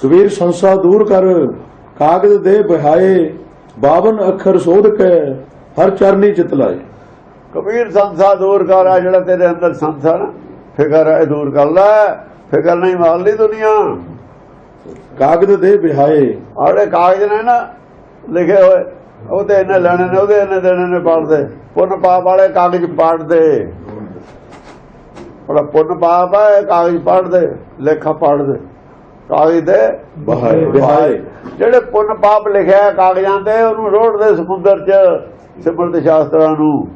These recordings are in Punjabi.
ਕਬੀਰ ਸੰਸਾ ਦੂਰ ਕਰ ਕਾਗਜ਼ ਦੇ ਬਿਹਾਏ 52 ਅੱਖਰ ਸੋਧ ਕੇ ਹਰ ਚਰਨੀ ਚਿਤ ਲਾਏ। ਕਬੀਰ ਸੰਸਾ ਦੂਰ ਕਰ ਆ ਜਿਹੜਾ ਤੇਰੇ ਅੰਦਰ ਸੰਸਾ ਨਾ ਫਿਕਰ ਹੈ ਦੂਰ ਕਰ ਲੈ ਫਿਕਰ ਨਹੀਂ ਮਾਰ ਲਈ ਦੁਨੀਆ। ਕਾਗਜ਼ ਦੇ ਬਿਹਾਏ। ਆੜੇ ਕਾਗਜ਼ ਨੇ ਨਾ ਲਿਖੇ ਹੋਏ ਉਹਦੇ ਇਹਨੇ ਲੈਣੇ ਨੇ ਉਹਦੇ ਇਹਨੇ ਦੇਣੇ ਨੇ ਪੜਦੇ ਪੁੰਨ ਪਾਪ ਵਾਲੇ ਕਾਗਜ਼ ਪੜਦੇ ਬੜਾ ਪੁੰਨ ਪਾਪ ਹੈ ਕਾਗਜ਼ ਪੜਦੇ ਲੇਖਾ ਪੜਦੇ ਕਾਗਜ਼ ਦੇ ਬਿਹਾਏ ਜਿਹੜੇ ਪੁੰਨ ਪਾਪ ਲਿਖਿਆ ਕਾਗਜ਼ਾਂ ਤੇ ਉਹਨੂੰ ਰੋੜ ਦੇ ਸਮੁੰਦਰ 'ਚ ਸਿਮਰਤ ਸ਼ਾਸਤਰਾਂ ਨੂੰ।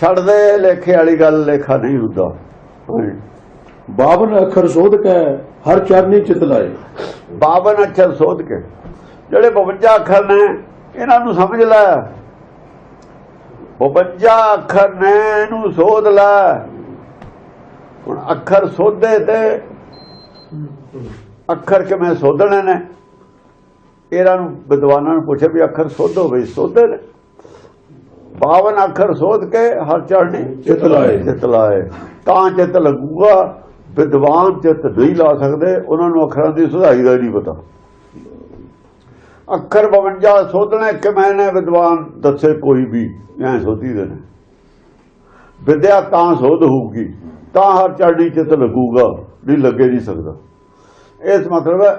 ਛੱਡ ਦੇ ਲੇਖੇ ਵਾਲੀ ਗੱਲ ਲੇਖਾ ਨਹੀਂ ਹੁੰਦਾ। ਹਾਂਜੀ। 52 ਅੱਖਰ ਸੋਧ ਕੇ ਹਰ ਚਰਨੀ ਚਿਤ ਲਾਏ। 52 ਅੱਖਰ ਸੋਧ ਕੇ। ਜਿਹੜੇ 52 ਅੱਖਰ ਨੇ ਇਹਨਾਂ ਨੂੰ ਸਮਝ ਲੈ। 52 ਅੱਖਰ ਨੇ ਇਹਨੂੰ ਸੋਧ ਲੈ। ਹੁਣ ਅੱਖਰ ਸੋਧੇ ਤੇ ਅੱਖਰ ਕਿਵੇਂ ਸੋਧਣੇ ਨੇ। ਇਹਨਾਂ ਨੂੰ ਵਿਦਵਾਨਾਂ ਨੂੰ ਪੁੱਛੇ ਵੀ ਅੱਖਰ ਸੋਧੋ ਬਈ ਸੋਧੇ ਨੇ। 52 ਅੱਖਰ ਸੋਧ ਕੇ ਹਰ ਚੜ੍ਹਨੀ। ਚਿਤ ਲਾਏ। ਚਿਤ ਲਾਏ। ਤਾਂ ਚਿਤ ਲੱਗੂਗਾ ਵਿਦਵਾਨ ਚਿਤ ਨਹੀਂ ਲਾ ਸਕਦੇ ਉਹਨਾਂ ਨੂੰ ਅੱਖਰਾਂ ਦੀ ਸੁਧਾਈ ਦਾ ਨਹੀਂ ਪਤਾ। ਅੱਖਰ 52 ਸੋਧਣੇ ਕਿਵੇਂ ਨੇ ਵਿਦਵਾਨ ਦੱਸੇ ਕੋਈ ਵੀ ਐ ਸੋਧੀ ਦੇ ਨੇ। ਵਿਦਿਆ ਤਾਂ ਸੋਧ ਹੋਊਗੀ। ਤਾਂ ਹਰ ਚੜ੍ਹਨੀ ਚਿਤ ਲੱਗੂਗਾ ਨਹੀਂ ਲੱਗੇ ਨਹੀਂ ਸਕਦਾ। ਇਸ ਮਤਲਬ ਹੈ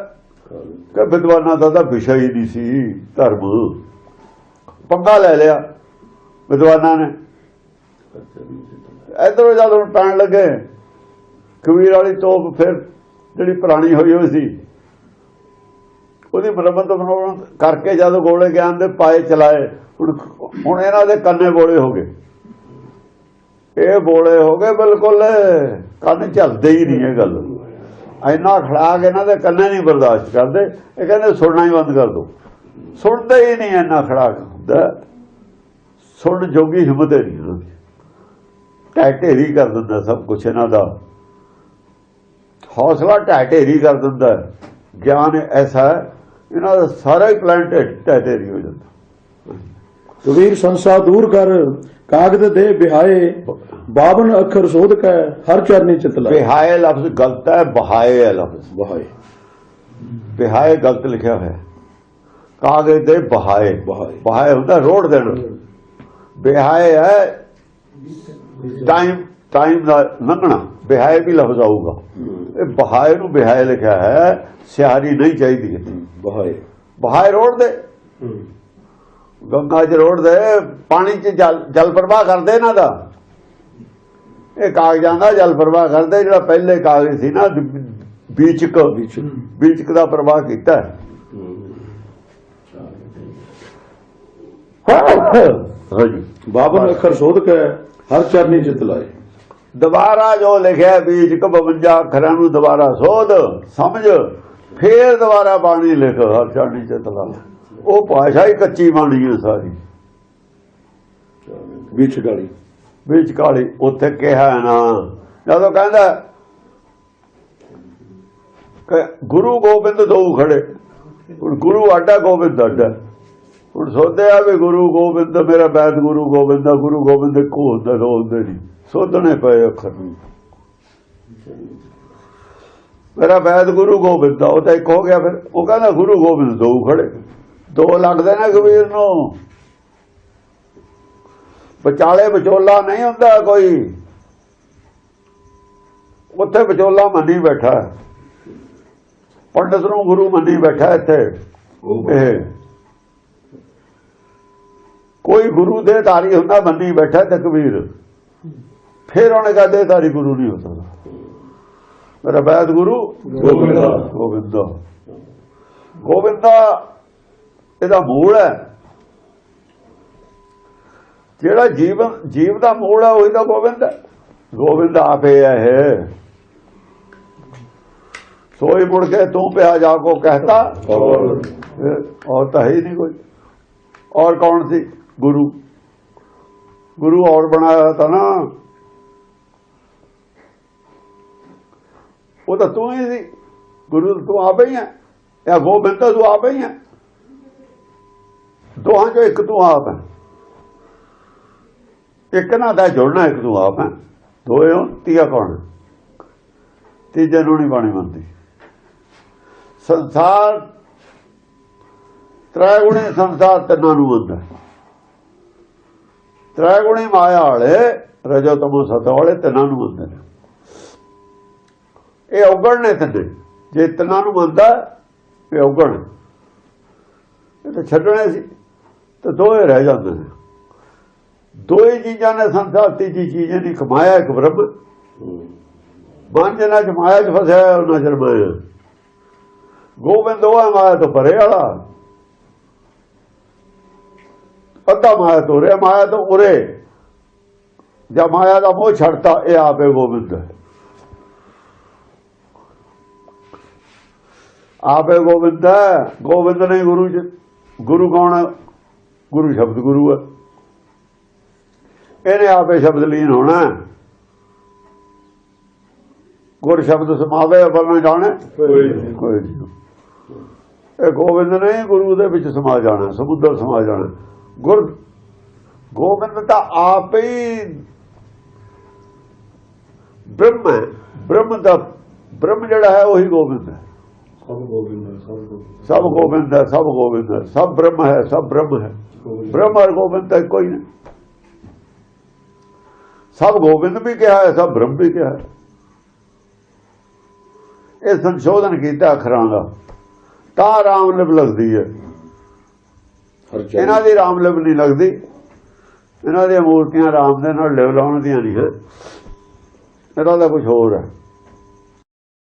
ਕਿ ਵਿਦਵਾਨਾਂ ਦਾ ਤਾਂ ਵਿਸ਼ਾ ਹੀ ਨਹੀਂ ਸੀ ਧਰਮ। ਪੰਗਾ ਲੈ ਲਿਆ ਵਿਦਵਾਨਾਂ ਨੇ। ਇਧਰੋਂ ਜਦ ਹੁਣ ਪੈਣ ਲੱਗੇ, ਕਬੀਰ ਵਾਲੀ ਤੋਪ ਫਿਰ ਜਿਹੜੀ ਪੁਰਾਣੀ ਹੋਈ ਹੋਈ ਸੀ, ਉਹਦੀ ਮੁਰੰਮਤ ਬਣਾਉਣ ਕਰਕੇ ਜਦ ਗੋਲੇ ਗਿਆਨ ਦੇ ਪਾਏ ਚਲਾਏ, ਹੁਣ ਹੁਣ ਇਹਨਾਂ ਦੇ ਕੰਨੇ ਬੋਲੇ ਹੋ ਗਏ। ਇਹ ਬੋਲੇ ਹੋ ਗਏ ਬਿਲਕੁਲ, ਕੰਨ ਝੱਲਦੇ ਹੀ ਨਹੀਂ ਇਹ ਗੱਲ। ਇੰਨਾ ਖੜਾਕ ਇਹਨਾਂ ਦੇ ਕੰਨੇ ਨਹੀਂ ਬਰਦਾਸ਼ਤ ਕਰਦੇ, ਇਹ ਕਹਿੰਦੇ ਸੁਣਨਾ ਹੀ ਬੰਦ ਕਰ ਦੋ। ਸੁਣਦੇ ਹੀ ਨਹੀਂ ਇੰਨਾ ਖੜਾ ਹੁੰਦਾ। ਸੁਣ ਜੋਗੀ ਹਿੰਮਤ ਨਹੀਂ ਇਹਨਾਂ ਦੀ ਢਹਿ ਢੇਰੀ ਕਰ ਦਿੰਦਾ ਸਭ ਕੁਝ ਇਹਨਾਂ ਦਾ। ਹੌਸਲਾ ਢਹਿ ਢੇਰੀ ਕਰ ਦਿੰਦਾ। ਗਿਆਨ ਐਸਾ ਹੈ, ਇਹਨਾਂ ਦਾ ਸਾਰਾ ਹੀ ਪਲਾਨ ਢਹਿ ਢਹਿ ਢੇਰੀ ਹੋ ਜਾਂਦਾ। ਕਬੀਰ ਸੰਸਾ ਦੂਰ ਕਰ ਕਾਗਜ਼ ਦੇ ਬਿਹਾਏ 52 ਅੱਖਰ ਸੋਧ ਕੇ ਹਰ ਚਰਨੀ ਚਿਤ ਲਾਏ। ਬਿਹਾਏ ਲਫ਼ਜ਼ ਗਲਤ ਹੈ ਬਹਾਏ ਹੈ ਲਫ਼ਜ਼। ਬਹਾਏ। ਬਿਹਾਏ ਗਲਤ ਲਿਖਿਆ ਹੋਇਆ ਹੈ। ਕਾਗਜ਼ ਦੇ ਬਹਾਏ। ਬਹਾਏ। ਹੁੰਦਾ ਰੋੜ ਦੇਣਾ। ਬਿਹਾਏ ਹੈ ਟਾਈਮ ਟਾਈਮ ਦਾ ਲੰਘਣਾ। ਬਿਹਾਏ ਵੀ ਲਫ਼ਜ਼ ਆਊਗਾ। ਇਹ ਬਹਾਏ ਨੂੰ ਬਿਹਾਏ ਲਿਖਿਆ ਹੈ ਸਿਆਰੀ ਨਹੀਂ ਚਾਹੀਦੀ। ਬਹਾਏ। ਬਹਾਏ ਰੋੜ ਦੇ। ਗੰਗਾ 'ਚ ਰੋੜ ਦੇ ਪਾਣੀ 'ਚ ਜਲ ਜਲ ਪ੍ਰਵਾਹ ਕਰਦੇ ਇਹਨਾਂ ਦਾ। ਇਹ ਕਾਗਜ਼ਾਂ ਦਾ ਜਲ ਪ੍ਰਵਾਹ ਕਰਦੇ ਜਿਹੜਾ ਪਹਿਲੇ ਕਾਗਜ਼ ਸੀ ਨਾ ਬੀਚਕ। ਵਿੱਚ ਬੀਚਕ ਦਾ ਪ੍ਰਵਾਹ ਕੀਤਾ। 52 ਅੱਖਰ ਸੋਧ ਕੇ ਹਰ ਚਰਨੀ ਚਿਤ ਲਾਏ ਦੁਬਾਰਾ ਜੋ ਲਿਖਿਆ ਬੀਚਕ 52 ਅੱਖਰਾਂ ਨੂੰ ਦੁਬਾਰਾ ਸੋਧ ਸਮਝ ਫੇਰ ਦੁਬਾਰਾ ਬਾਣੀ ਲਿਖ ਹਰ ਚਾਣੀ ਚ ਤਲਾ ਉਹ ਭਾਸ਼ਾ ਹੀ ਕੱਚੀ ਬਾਣੀ ਹੈ ਸਾਰੀ। ਵਿੱਚ ਗਾਲੀ ਵਿੱਚ ਕਾਲੀ ਉੱਥੇ ਕਿਹਾ ਨਾ। ਜਦੋਂ ਕਹਿੰਦਾ ਕਿ ਗੁਰੂ ਗੋਬਿੰਦ ਦੋ ਖੜੇ। ਹੁਣ ਗੁਰੂ ਆਡਾ ਗੋਬਿੰਦ ਆਡਾ। ਹੁਣ ਸੋਧਿਆ ਵੀ ਗੁਰੂ ਗੋਬਿੰਦ ਮੇਰਾ ਬੈਦ ਗੁਰੂ ਗੋਬਿੰਦ ਦਾ ਗੁਰੂ ਗੋਬਿੰਦ ਇੱਕੋ ਹੁੰਦਾ ਦੋ ਹੁੰਦੇ ਨਹੀਂ। ਸੋਧਣੇ ਪਏ ਅੱਖਰ ਮੇਰਾ ਬੈਦ ਗੁਰੂ ਗੋਬਿੰਦ ਦਾ ਉਹ ਤਾਂ ਇੱਕ ਹੋ ਗਿਆ ਫਿਰ। ਉਹ ਕਹਿੰਦਾ ਗੁਰੂ ਗੋਬਿੰਦ ਦੋ ਖੜੇ। ਦੋ ਲੱਗਦੇ ਨੇ ਕਬੀਰ ਨੂੰ। ਵਿਚਾਲੇ ਵਿਚੋਲਾ ਨਹੀਂ ਹੁੰਦਾ ਕੋਈ। ਉੱਥੇ ਵਿਚੋਲਾ ਮੰਨੀ ਬੈਠਾ। ਪੰਡਤ ਨੂੰ ਗੁਰੂ ਮੰਨੀ ਬੈਠਾ ਇੱਥੇ। ਇਹ। ਕੋਈ ਗੁਰੂ ਦੇ ਧਾਰੀ ਹੁੰਦਾ ਮੰਨੀ ਬੈਠਾ ਤਕਬੀਰ ਫਿਰ ਉਹਨੇ ਕਹਦੇ ਧਾਰੀ ਗੁਰੂ ਨਹੀਂ ਹੋ ਸਕਦਾ। ਮੇਰਾ ਬੈਦ ਗੁਰੂ ਗੋਬਿੰਦਾ। ਗੋਬਿੰਦਾ। ਗੋਬਿੰਦਾ ਇਹਦਾ ਮੂਲ ਹੈ। ਜਿਹੜਾ ਜੀਵਨ ਜੀਵ ਦਾ ਮੂਲ ਹੈ ਉਹੀ ਦਾ ਗੋਬਿੰਦ ਹੈ। ਗੋਬਿੰਦ ਆਪੇ ਹੈ ਇਹ। ਸੋਈ ਮੁੜ ਕੇ ਤੂੰ ਪਿਆ ਜਾ ਕੋ ਕਹਤਾ ਔਰ ਤਾਂ ਹੀ ਨਹੀਂ ਕੋਈ। ਔਰ ਕੌਣ ਸੀ? ਗੁਰੂ। ਗੁਰੂ ਔਰ ਬਣਾਇਆ ਤਾਂ ਨਾ। ਉਹ ਤਾਂ ਤੂੰ ਹੀ ਸੀ। ਗੁਰੂ ਤੂੰ ਆਪੇ ਹੀ ਹੈ। ਇਹ ਗੋਬਿੰਦ ਤੂੰ ਆਪੇ ਹੀ ਹੈ। ਦੋਹਾਂ ਚੋਂ ਇੱਕ ਤੂੰ ਆਪ ਹੈ। ਇੱਕ ਨਾਲ ਦਾ ਜੁੜਨਾ ਇੱਕ ਤੂੰ ਆਪ ਹੈ। ਦੋਏ ਹੋ ਤੀਆ ਕੌਣ? ਤੀਜੇ ਨੂੰ ਨਹੀਂ ਬਾਣੀ ਮੰਨਦੀ ਸੰਸਾਰ ਤ੍ਰੈ ਗੁਣੇ ਸੰਸਾਰ ਤਨਾਂ ਨੂੰ ਮੰਨਦਾ ਤ੍ਰੈ ਗੁਣੇ ਮਾਇਆ ਵਾਲੇ, ਰਜੋ ਤਮੋ ਸਤ ਵਾਲੇ ਤਨਾਂ ਨੂੰ ਮੰਨਦੇ ਨੇ ਇਹ ਔਗਣ ਤੰਨੇ। ਜੇ ਤਨਾਂ ਨੂੰ ਮੰਨਦਾ, ਇਹ ਔਗਣ ਇਹ ਤਾਂ ਛੱਡਣਾ ਸੀ। ਤੇ ਦੋਏ ਰਹਿ ਜਾਂਦੇ ਨੇ। ਦੋਏ ਚੀਜ਼ਾਂ ਨੇ ਸੰਸਾਰ ਤੀਜੀ ਚੀਜ਼ ਨਹੀਂ ਕਮਾਇਆ ਇੱਕ ਬ੍ਰਹਮ। ਮਨ ਜਨਾ ਚ ਮਾਇਆ ਚ ਫਸਿਆ ਉਹਨਾਂ ਚਿਰ ਗੋਬਿੰਦ ਉਹ ਹੈ ਮਾਇਆ ਤੋਂ ਪਰੇ ਵਾਲਾ। ਅੱਧਾ ਮਾਇਆ ਤੋਂ ਰਿਹਾ ਮਾਇਆ ਤੋਂ ਉਰੇ। ਜਾਂ ਮਾਇਆ ਦਾ ਮੋਹ ਛੱਡਤਾ, ਇਹ ਆਪੇ ਗੋਬਿੰਦ ਹੈ। ਆਪੇ ਗੋਬਿੰਦ ਹੈ, ਗੋਬਿੰਦ ਨੇ ਗੁਰੂ ਚ। ਗੁਰੂ ਕੌਣ ਗੁਰੂ ਸ਼ਬਦ ਗੁਰੂ ਹੈ ਇਹਨੇ ਆਪੇ ਸ਼ਬਦ ਲੀਨ ਹੋਣਾ। ਗੁਰ ਸ਼ਬਦ ਸਮਾਵੇ ਅਵਰ ਨਾ ਜਾਣੇ। ਕੋਈ ਨਹੀਂ। ਇਹ ਗੋਬਿੰਦ ਨੇ ਗੁਰੂ ਦੇ ਵਿੱਚ ਸਮਾ ਜਾਣਾ ਸਮੁੰਦਰ ਸਮਾ ਜਾਣਾ। ਗੁਰ ਗੋਬਿੰਦ ਤਾਂ ਆਪ ਹੀ ਬ੍ਰਹਮ ਬ੍ਰਹਮ ਦਾ ਬ੍ਰਹਮ ਜਿਹੜਾ ਹੈ ਉਹੀ ਗੋਬਿੰਦ ਹੈ। ਸਭ ਗੋਬਿੰਦ ਹੈ, ਸਭ ਗੋਬਿੰਦ ਹੈ ਸਭ ਗੋਬਿੰਦ ਹੈ ਸਭ ਬ੍ਰਹਮ ਹੈ ਸਭ ਬ੍ਰਹਮ ਹੈ। ਬ੍ਰਹਮ ਔਰ ਗੋਬਿੰਦ ਤਾਂ ਕੋਈ ਨਹੀਂ ਸਭ ਗੋਬਿੰਦ ਵੀ ਕਿਹਾ ਹੈ ਸਭ ਬ੍ਰਹਮ ਵੀ ਕਿਹਾ ਇਹ ਸੰਸ਼ੋਧਨ ਕੀਤਾ ਅੱਖਰਾਂ ਦਾ। ਤਾਂ ਰਾਮ ਲਿਪ ਲੱਗਦੀ ਹੈ। ਇਹਨਾਂ ਦੀ ਰਾਮ ਲਿਪ ਨਹੀਂ ਲੱਗਦੀ। ਇਹਨਾਂ ਦੀਆਂ ਮੂਰਤੀਆਂ ਰਾਮ ਦੇ ਨਾਲ ਲਿਪ ਲਾਉਣ ਦੀਆਂ ਨਹੀਂ ਹੈ। ਇਹਨਾਂ ਦਾ ਕੁਝ ਹੋਰ ਹੈ।